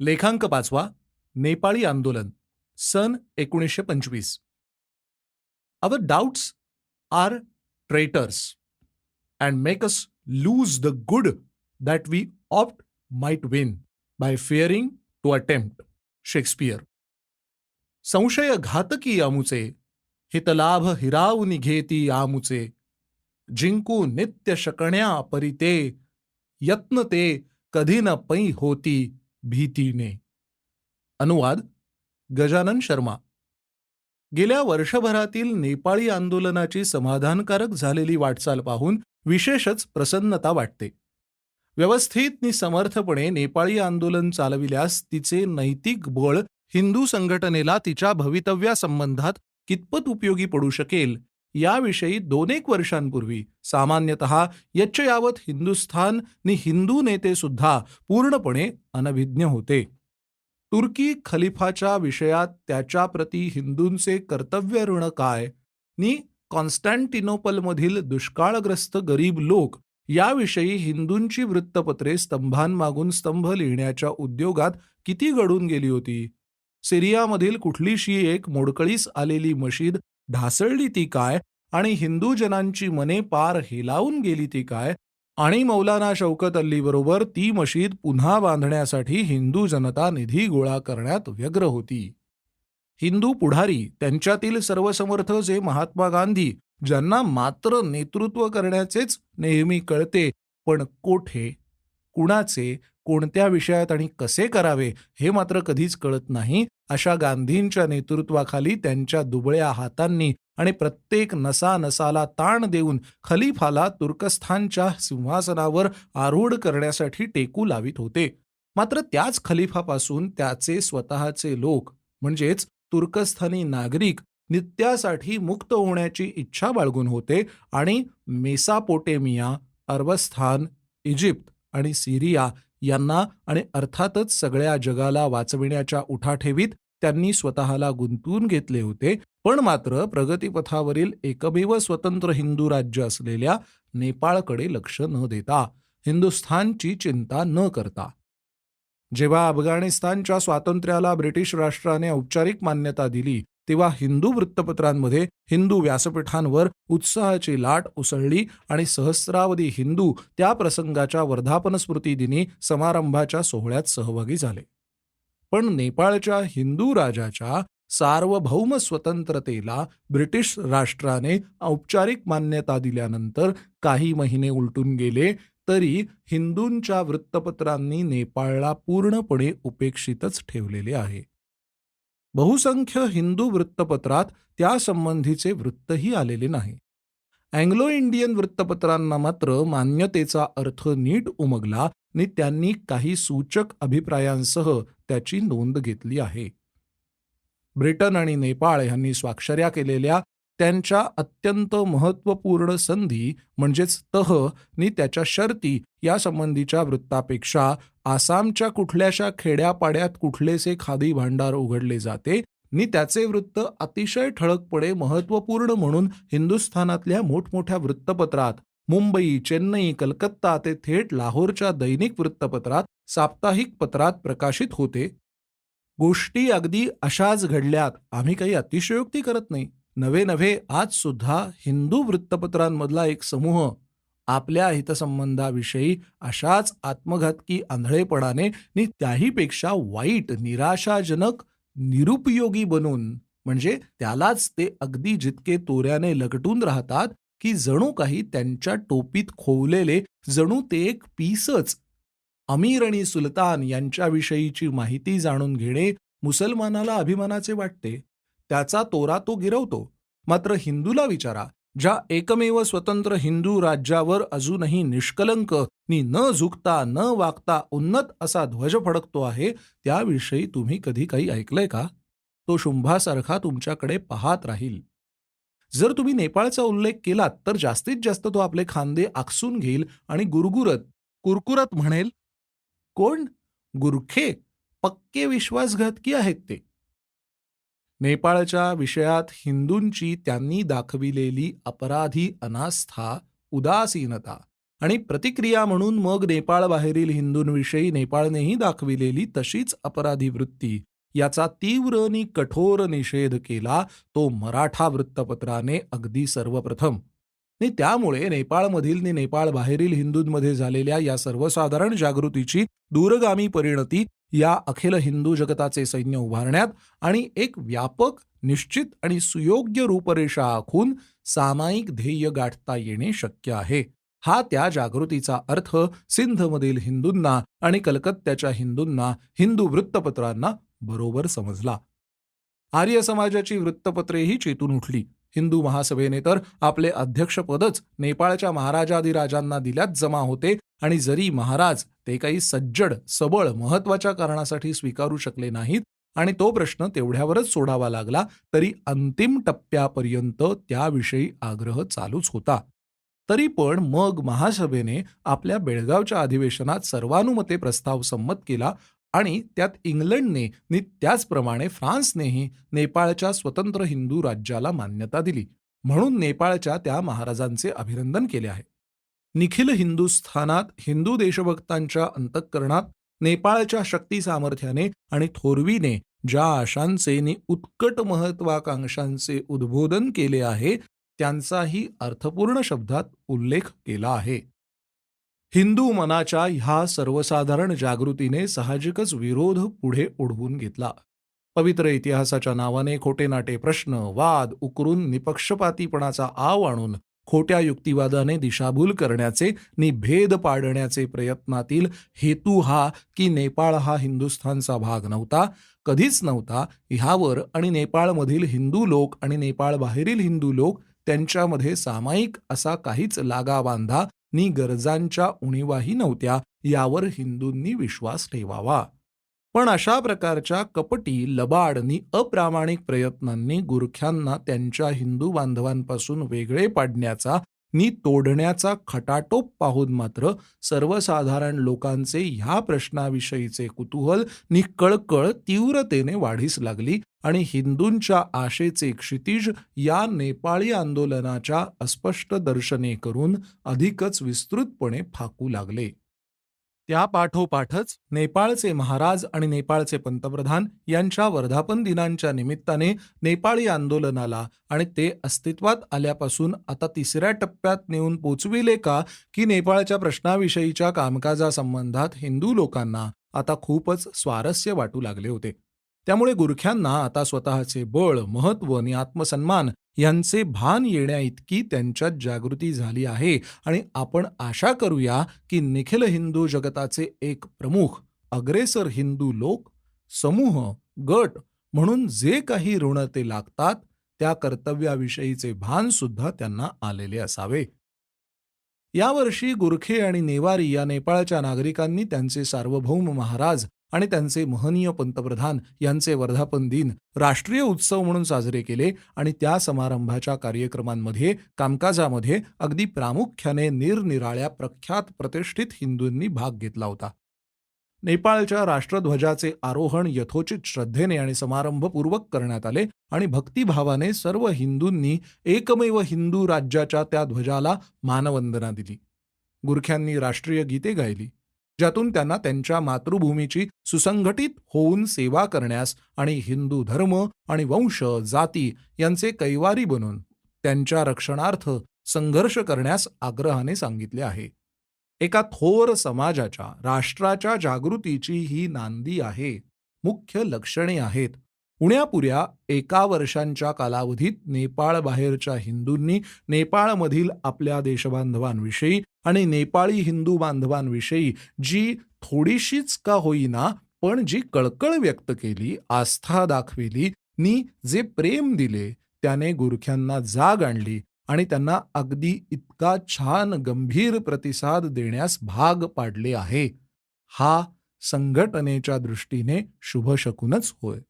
लेखांक पाचवा नेपाळी आंदोलन. सन एकोणीसशे पंचवीस. Our doubts are traitors and make us lose the good that we oft might win by fearing to attempt Shakespeare संशय घातकी आमुचे हितलाभ हिराव निघेती आमुचे जिंकू नित्य शकण्या परिते यत्न ते कधी न पै होती भीतीने. अनुवाद गजानन शर्मा. गेल्या वर्षभरातील नेपाळी आंदोलनाची समाधानकारक झालेली वाटचाल पाहून विशेषच प्रसन्नता वाटते. व्यवस्थित नि समर्थपणे नेपाळी आंदोलन चालविल्यास तिचे नैतिक बळ हिंदू संघटनेला तिच्या भवितव्यासंबंधात कितपत उपयोगी पडू शकेल? याविषयी दोन एक वर्षांपूर्वी सामान्यतः यच्च यावत हिंदुस्थान नि हिंदू नेते सुद्धा पूर्णपणे अनभिज्ञ होते. तुर्की खलिफाच्या विषयात त्याच्याप्रती हिंदूंचे कर्तव्य ऋण काय? नि कॉन्स्टँटिनोपलमधील दुष्काळग्रस्त गरीब लोक याविषयी हिंदूंची वृत्तपत्रे स्तंभांमागून स्तंभ लिहिण्याच्या उद्योगात किती घडून गेली होती? सिरियामधील कुठलीशी एक मोडकळीस आलेली मशीद ढासळली ती काय आणि हिंदू जनांची मने पार हेलावून गेली ती काय आणि मौलाना शौकत अल्लीबरोबर ती मशीद पुन्हा बांधण्यासाठी हिंदू जनता निधी गोळा करण्यात व्यग्र होती. हिंदू पुढारी त्यांच्यातील सर्वसमर्थ जे महात्मा गांधी ज्यांना मात्र नेतृत्व करण्याचेच नेहमी कळते पण कोठे कुणाचे कोणत्या विषयात आणि कसे करावे हे मात्र कधीच कळत नाही अशा गांधींच्या नेतृत्वाखाली त्यांच्या दुबळ्या हातांनी आणि प्रत्येक नसा नसाला ताण देऊन खलिफाला तुर्कस्थानच्या सिंहासनावर आरूढ करण्यासाठी टेकू लावित होते. मात्र त्याच खलिफापासून त्याचे स्वतःचे लोक म्हणजेच तुर्कस्थानी नागरिक नित्यासाठी मुक्त होण्याची इच्छा बाळगून होते आणि मेसापोटेमिया अरबस्थान इजिप्त आणि सिरिया यांना आणि अर्थातच सगळ्या जगाला वाचविण्याच्या उठाठेवीत त्यांनी स्वतःला गुंतवून घेतले होते. पण मात्र प्रगतीपथावरील एकमेव स्वतंत्र हिंदू राज्य असलेल्या नेपाळकडे लक्ष न देता हिंदुस्थानची चिंता न करता. जेव्हा अफगाणिस्तानच्या स्वातंत्र्याला ब्रिटिश राष्ट्राने औपचारिक मान्यता दिली तेव्हा हिंदू वृत्तपत्रांमध्ये हिंदू व्यासपीठांवर उत्साहाची लाट उसळली आणि सहस्रावधी हिंदू त्या प्रसंगाच्या वर्धापन स्मृती दिनी समारंभाच्या सोहळ्यात सहभागी झाले. पण नेपाळच्या हिंदू राजाच्या सार्वभौम स्वतंत्रतेला ब्रिटिश राष्ट्राने औपचारिक मान्यता दिल्यानंतर काही महिने उलटून गेले तरी हिंदूंच्या वृत्तपत्रांनी नेपाळला पूर्णपणे उपेक्षितच ठेवलेले आहे. बहुसंख्य हिंदू वृत्तपत्रात त्यासंबंधीचे वृत्तही आलेले नाही. अँग्लो इंडियन वृत्तपत्रांना मात्र मान्यतेचा अर्थ नीट उमगला आणि त्यांनी काही सूचक अभिप्रायांसह त्याची नोंद घेतली आहे. ब्रिटन आणि नेपाळ यांनी स्वाक्षऱ्या केलेल्या त्यांच्या अत्यंत महत्त्वपूर्ण संधी म्हणजेच तह नि त्याच्या शर्ती यासंबंधीच्या वृत्तापेक्षा आसामच्या कुठल्याशा खेड्यापाड्यात कुठलेसे खादी भांडार उघडले जाते नि त्याचे वृत्त अतिशय ठळकपणे महत्त्वपूर्ण म्हणून हिंदुस्थानातल्या मोठमोठ्या वृत्तपत्रात मुंबई चेन्नई कलकत्ता ते थेट लाहोरच्या दैनिक वृत्तपत्रात साप्ताहिक पत्रात प्रकाशित होते. गोष्टी अगदी अशाच घडल्यात आम्ही काही अतिशयोक्ती करत नाही. नवे नवे आज सुद्धा हिंदू वृत्तपत्रांमधला एक समूह आपल्या हितसंबंधाविषयी अशाच आत्मघातकी आंधळेपणाने नि त्याहीपेक्षा वाईट निराशाजनक निरुपयोगी बनून म्हणजे त्यालाच ते अगदी जितके तोऱ्याने लगटून राहतात की जणू काही त्यांच्या टोपीत खोवलेले जणू ते एक पीसच. अमीर आणि सुलतान यांच्याविषयीची माहिती जाणून घेणे मुसलमानाला अभिमानाचे वाटते. त्याचा तोरा तो गिरवतो. मात्र हिंदूला विचारा ज्या एकमेव स्वतंत्र हिंदू राज्यावर अजूनही निष्कलंक नि न झुकता न वागता उन्नत असा ध्वज फडकतो आहे त्याविषयी तुम्ही कधी काही ऐकलंय का? तो शुंभासारखा तुमच्याकडे पाहत राहील. जर तुम्ही नेपाळचा उल्लेख केलात तर जास्तीत जास्त तो आपले खांदे आकसून घेईल आणि गुरगुरत कुरकुरत म्हणेल. कोण? गुरखे. पक्के विश्वासघातकी आहेत ते. नेपाळच्या विषयात हिंदूंची त्यांनी दाखविलेली अपराधी अनास्था उदासीनता आणि प्रतिक्रिया म्हणून मग नेपाळबाहेरील हिंदूंविषयी नेपाळनेही दाखविलेली तशीच अपराधी वृत्ती. याचा तीव्र आणि कठोर निषेध केला तो मराठा वृत्तपत्राने अगदी सर्वप्रथम. आणि त्यामुळे नेपाळमधील आणि नेपाळ बाहेरील हिंदूंमध्ये झालेल्या या सर्वसाधारण जागृतीची दूरगामी परिणती या अखिल हिंदू जगताचे सैन्य उभारण्यात आणि एक व्यापक निश्चित आणि सुयोग्य रूपरेषा आखून सामायिक ध्येय गाठता येणे शक्य आहे. हा त्या जागृतीचा अर्थ सिंधमधील हिंदूंना आणि कलकत्त्याच्या हिंदूंना हिंदू वृत्तपत्रांना बरोबर समजला. आर्य समाजाची वृत्तपत्रेही चेतून उठली. हिंदू महासभेने तर आपले अध्यक्षपदच नेपाळच्या महाराजाधिराजांना दिल्यात जमा होते आणि जरी महाराज ते काही सज्जड सबळ महत्त्वाच्या कारणासाठी स्वीकारू शकले नाहीत आणि तो प्रश्न तेवढ्यावरच सोडावा लागला तरी अंतिम टप्प्यापर्यंत त्याविषयी आग्रह चालूच होता. तरी पण मग महासभेने आपल्या बेळगावच्या अधिवेशनात सर्वानुमते प्रस्ताव संमत केला आणि त्यात इंग्लंडने नि त्याचप्रमाणे फ्रान्सनेही नेपाळच्या स्वतंत्र हिंदू राज्याला मान्यता दिली. म्हणून नेपाळच्या त्या महाराजांचे अभिनंदन केले आहे. निखिल हिंदुस्थानात हिंदू देशभक्तांच्या अंतःकरणात नेपाळच्या शक्ती सामर्थ्याने आणि थोरवीने ज्या आशांचे नि उत्कट महत्वाकांक्षांचे उद्बोधन केले आहे त्यांचाही अर्थपूर्ण शब्दात उल्लेख केला आहे. हिंदू मनाच्या ह्या सर्वसाधारण जागृतीने साहजिकच विरोध पुढे ओढवून घेतला. पवित्र इतिहासाच्या नावाने खोटेनाटे प्रश्न वाद उकरून निपक्षपातीपणाचा आव आणून खोट्या युक्तिवादाने दिशाभूल करण्याचे नि भेद पाडण्याचे प्रयत्नातील हेतू हा की नेपाळ हा हिंदुस्थानचा भाग नव्हता कधीच नव्हता. ह्यावर आणि नेपाळमधील हिंदू लोक आणि नेपाळ बाहेरील हिंदू लोक त्यांच्यामध्ये सामायिक असा काहीच लागाबांधा नि गरजांच्या उणीवाही नव्हत्या यावर हिंदूंनी विश्वास ठेवावा. पण अशा प्रकारच्या कपटी लबाड आणि अप्रामाणिक प्रयत्नांनी गुरख्यांना त्यांच्या हिंदू बांधवांपासून वेगळे पाडण्याचा नि तोडण्याचा खटाटोप पाहून मात्र सर्वसाधारण लोकांचे ह्या प्रश्नाविषयीचे कुतूहल नि कळकळ तीव्रतेने वाढीस लागली आणि हिंदूंच्या आशेचे क्षितिज या नेपाळी आंदोलनाच्या अस्पष्ट दर्शने करून अधिकच विस्तृतपणे फाकू लागले. त्या पाठोपाठच नेपाळचे महाराज आणि नेपाळचे पंतप्रधान यांच्या वर्धापन दिनांच्या निमित्ताने नेपाळी आंदोलनाला आणि ते अस्तित्वात आल्यापासून आता तिसऱ्या टप्प्यात नेऊन पोचविले का की नेपाळच्या प्रश्नाविषयीच्या कामकाजासंबंधात हिंदू लोकांना आता खूपच स्वारस्य वाटू लागले होते. त्यामुळे गुरख्यांना आता स्वतःचे बळ महत्त्व आणि आत्मसन्मान यांचे भान येण्याइतकी त्यांच्यात जागृती झाली आहे. आणि आपण आशा करूया की निखिल हिंदू जगताचे एक प्रमुख अग्रेसर हिंदू लोक समूह गट म्हणून जे काही ऋण ते लागतात त्या कर्तव्याविषयीचे भान सुद्धा त्यांना आलेले असावे. यावर्षी गुरखे आणि नेवारी या नेपाळच्या नागरिकांनी त्यांचे सार्वभौम महाराज आणि त्यांचे महनीय पंतप्रधान यांचे वर्धापन दिन राष्ट्रीय उत्सव म्हणून साजरे केले आणि त्या समारंभाच्या कार्यक्रमांमध्ये कामकाजामध्ये अगदी प्रामुख्याने निरनिराळ्या प्रख्यात प्रतिष्ठित हिंदूंनी भाग घेतला होता. नेपाळच्या राष्ट्रध्वजाचे आरोहण यथोचित श्रद्धेने आणि समारंभपूर्वक करण्यात आले आणि भक्तिभावाने सर्व हिंदूंनी एकमेव हिंदू राज्याच्या त्या ध्वजाला मानवंदना दिली. गुरख्यांनी राष्ट्रीय गीते गायली. ज्यातून त्यांना त्यांच्या मातृभूमीची सुसंघटित होऊन सेवा करण्यास आणि हिंदू धर्म आणि वंश जाती यांचे कैवारी बनून त्यांच्या रक्षणार्थ संघर्ष करण्यास आग्रहाने सांगितले आहे. एका थोर समाजाच्या राष्ट्राच्या जागृतीची ही नांदी आहे. मुख्य लक्षणे आहेत. उण्यापुऱ्या एका वर्षांच्या कालावधीत नेपाळबाहेरच्या हिंदूंनी नेपाळमधील आपल्या देशबांधवांविषयी आणि नेपाळी हिंदू बांधवांविषयी जी थोडीशीच का होईना पण जी कळकळ व्यक्त केली आस्था दाखविली नी जे प्रेम दिले त्याने गुरख्यांना जाग आणली आणि त्यांना अगदी इतका छान गंभीर प्रतिसाद देण्यास भाग पाडले आहे. हा संघटनेच्या दृष्टीने शुभशकूनच होय.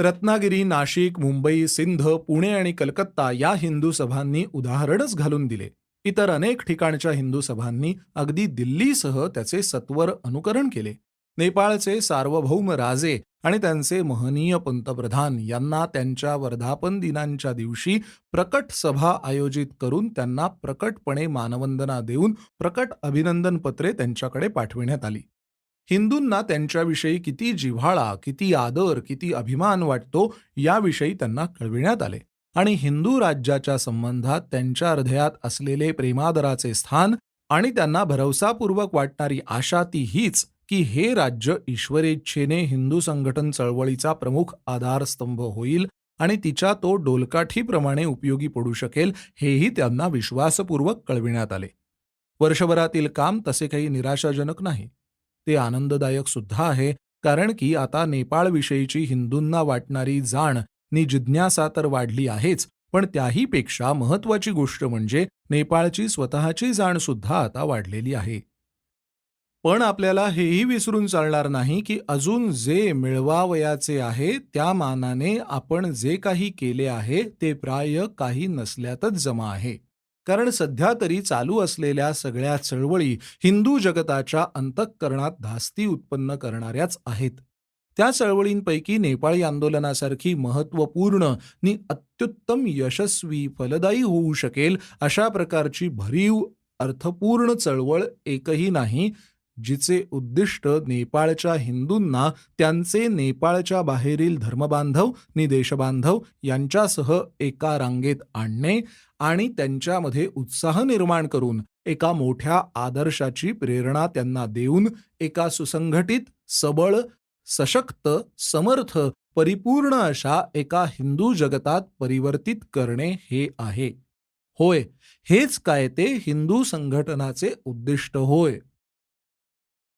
रत्नागिरी नाशिक मुंबई सिंध पुणे आणि कलकत्ता या हिंदू सभांनी उदाहरणच घालून दिले. इतर अनेक ठिकाणच्या हिंदू सभांनी अगदी दिल्लीसह त्याचे सत्वर अनुकरण केले. नेपाळचे सार्वभौम राजे आणि त्यांचे महनीय पंतप्रधान यांना त्यांच्या वर्धापन दिनांच्या दिवशी प्रकट सभा आयोजित करून त्यांना प्रकटपणे मानवंदना देऊन प्रकट अभिनंदन पत्रे त्यांच्याकडे पाठविण्यात आली. हिंदूंना त्यांच्याविषयी किती जिव्हाळा किती आदर किती अभिमान वाटतो याविषयी त्यांना कळविण्यात आले. आणि हिंदू राज्याच्या संबंधात त्यांच्या हृदयात असलेले प्रेमादराचे स्थान आणि त्यांना भरवसापूर्वक वाटणारी आशा ती हीच की हे राज्य ईश्वरेच्छेने हिंदू संघटन चळवळीचा प्रमुख आधारस्तंभ होईल आणि तिच्या तो डोलकाठीप्रमाणे उपयोगी पडू शकेल हेही त्यांना विश्वासपूर्वक कळविण्यात आले. वर्षभरातील काम तसे काही निराशाजनक नाही. ते आनंददायक सुद्धा आहे कारण की आता नेपाळविषयीची हिंदूंना वाटणारी जाण नि जिज्ञासा तर वाढली आहेच पण त्याहीपेक्षा महत्वाची गोष्ट म्हणजे नेपाळची स्वतःची जाण सुद्धा आता वाढलेली आहे. पण आपल्याला हेही विसरून चालणार नाही की अजून जे मिळवावयाचे आहे त्या मानाने आपण जे काही केले आहे ते प्राय काही नसल्यातच जमा आहे. कारण सध्या तरी चालू असलेल्या सगळ्या चळवळी हिंदू जगताच्या अंतःकरणात धास्ती उत्पन्न करणाऱ्याच आहेत. त्या चळवळींपैकी नेपाळी आंदोलनासारखी महत्त्वपूर्ण नि अत्युत्तम यशस्वी फलदायी होऊ शकेल अशा प्रकारची भरीव अर्थपूर्ण चळवळ एकही नाही जिचे उद्दिष्ट नेपाळच्या हिंदूंना त्यांचे नेपाळच्या बाहेरील धर्मबांधव नि देशबांधव यांच्यासह एका रांगेत आणणे आणि त्यांच्यामध्ये उत्साह निर्माण करून एका मोठ्या आदर्शाची प्रेरणा त्यांना देऊन एका सुसंघटित सबळ सशक्त समर्थ परिपूर्ण अशा एका हिंदू जगतात परिवर्तित करणे हे आहे. होय हेच काय ते हिंदू संघटनाचे उद्दिष्ट होय.